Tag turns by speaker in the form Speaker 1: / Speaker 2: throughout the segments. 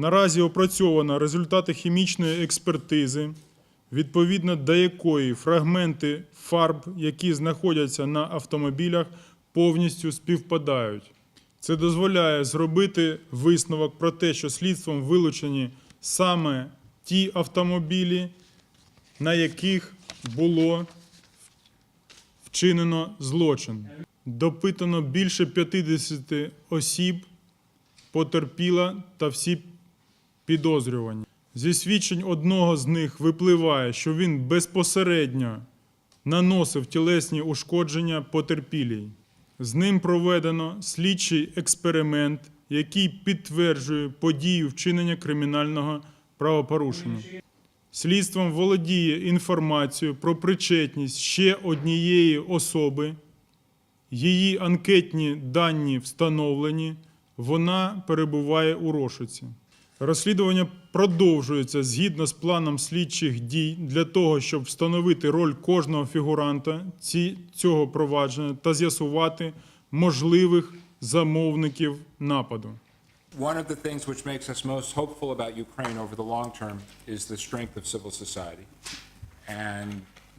Speaker 1: Наразі опрацьовано результати хімічної експертизи, відповідно до якої фрагменти фарб, які знаходяться на автомобілях, повністю співпадають. Це дозволяє зробити висновок про те, що слідством вилучені саме ті автомобілі, на яких було вчинено злочин. Допитано більше 50 осіб, потерпіла та всі підозрювані. Зі свідчень одного з них випливає, що він безпосередньо наносив тілесні ушкодження потерпілій. З ним проведено слідчий експеримент, який підтверджує подію вчинення кримінального правопорушення. Слідством володіє інформацією про причетність ще однієї особи. Її анкетні дані встановлені, вона перебуває у розшуці. Розслідування продовжується згідно з планом слідчих дій для того, щоб встановити роль кожного фігуранта цього провадження та з'ясувати можливих замовників нападу.
Speaker 2: One of the things which makes us most hopeful about Ukraine over the long term is the strength of civil society. And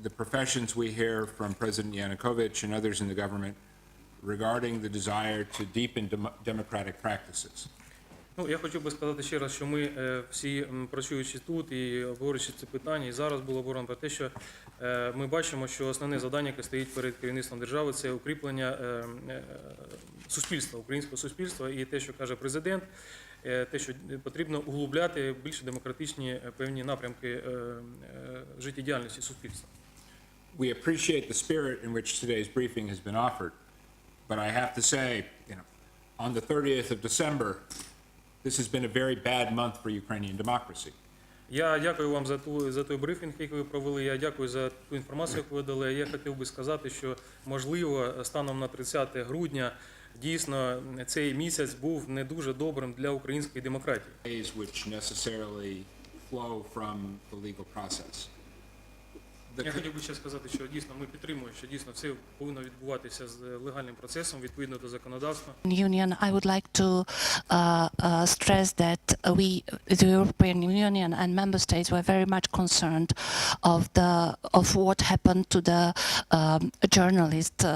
Speaker 2: the professions we hear from President Yanukovych and others in the government regarding the desire to deepen democratic practices.
Speaker 3: Ну, я хотів би сказати ще раз, що ми е, всі працюючи тут і обговорюючи це питання, і зараз було обговорено про те, що е, ми бачимо, що основне завдання, яке стоїть перед керівництвом держави, це укріплення е, суспільства, українського суспільства, і те, що каже президент, те, що потрібно углубляти більш демократичні певні напрямки життєдіяльності суспільства.
Speaker 2: We appreciate the spirit in which today's briefing has been offered, but I have to say, you know, on the 30th of December, this has been a very bad month for Ukrainian democracy.
Speaker 3: Я дякую вам за ту за той брифінг, який ви провели. Я дякую за ту інформацію, яку ви дали. Я хотів би сказати, що можливо станом на 30 грудня дійсно цей місяць був не дуже добрим для української демократії.
Speaker 2: which necessarily flow from the legal process.
Speaker 3: Я хотів би ще сказати, що дійсно ми підтримуємо, що дійсно все повинно відбуватися з легальним процесом відповідно до законодавства.
Speaker 4: Union, I would like to uh, uh, stress that uh, we, the European Union and member states, were very much concerned of the of what happened to the um, journalist uh,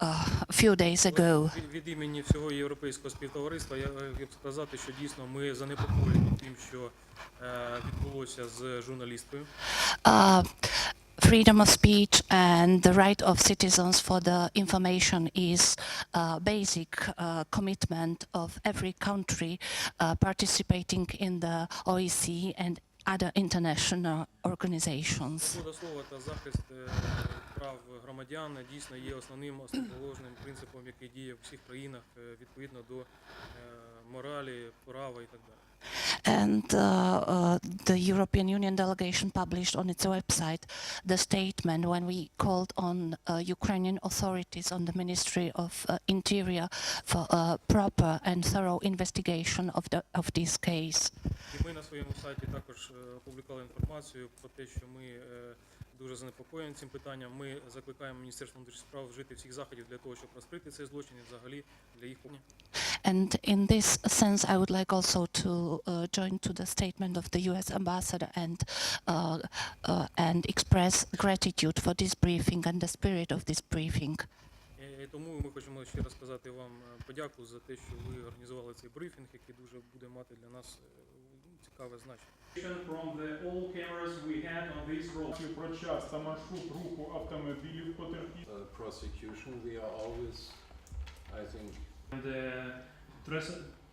Speaker 4: uh, a few days ago.
Speaker 3: Від, імені всього європейського співтовариства я хотів сказати, що дійсно ми занепокоєні тим, що е, відбулося з журналісткою.
Speaker 4: Uh, freedom of speech and the right of citizens for the information is a basic uh, commitment of every country uh, participating in the OEC and other international organizations.
Speaker 3: Свобода слова та захист е, прав громадян дійсно є основним основоположним принципом, який діє в всіх країнах е, відповідно до е, моралі, права і так далі.
Speaker 4: And uh, uh, the European Union delegation published on its website the statement when we called on uh, Ukrainian authorities, on the Ministry of uh, Interior, for a proper and thorough investigation of, the, of this case.
Speaker 3: І ми на своєму сайті також е, опублікували інформацію про те, що ми е, дуже занепокоєні цим питанням. Ми закликаємо Міністерство внутрішніх справ вжити всіх заходів для того, щоб розкрити цей злочин і взагалі для їх покарання.
Speaker 4: And in this sense, I would like also to uh, join to the statement of the U.S. ambassador and uh, uh, and express gratitude for this briefing and the spirit of this briefing.
Speaker 3: І тому ми хочемо ще раз сказати вам е, подяку за те, що ви організували цей брифінг, який дуже буде мати для нас е, цікаве значення.
Speaker 5: From the all cameras we had on this road.
Speaker 1: Про час та маршрут руху автомобілів потерпілих.
Speaker 6: uh, prosecution, we are always, I think,
Speaker 5: And the trace-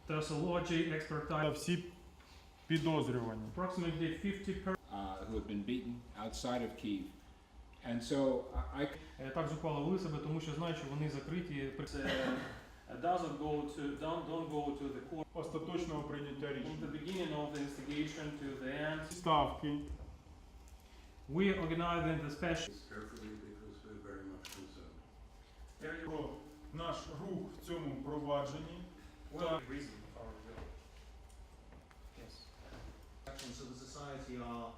Speaker 5: Traceology expertise.
Speaker 1: всі підозрювані.
Speaker 5: Approximately 50 per.
Speaker 2: uh, who have been beaten outside of Kiev. And so I,
Speaker 5: Е, Так зупалили себе, тому що знають, що вони закриті.
Speaker 3: uh, doesn't go to don't don't go to the court
Speaker 1: Остаточного прийняття
Speaker 3: from the beginning of the investigation to the end.
Speaker 1: Ставки.
Speaker 5: We organized the special.
Speaker 6: carefully because we're very much concerned.
Speaker 1: Про наш рух в цьому провадженні.
Speaker 3: Well, reason of our bill.
Speaker 5: Yes.
Speaker 7: actions of the society are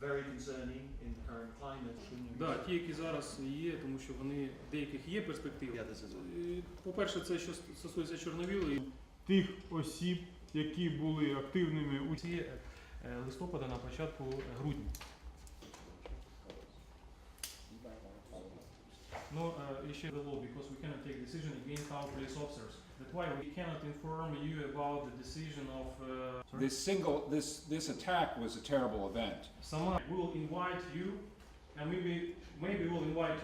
Speaker 7: very concerning in the current climate.
Speaker 3: Да, ті, які зараз є, тому що вони деяких є перспективи.
Speaker 7: Yeah, this is
Speaker 3: Е, По-перше, це що стосується Чорновілу, і
Speaker 1: Тих осіб, які були активними у
Speaker 3: ці е, листопада на початку грудня. No, uh, issue the law because we cannot take decision against our police officers. That's why we cannot inform you about the decision of. Uh, sorry?
Speaker 8: This single, this, this attack was a terrible event.
Speaker 3: Someone will invite you, and maybe maybe we'll invite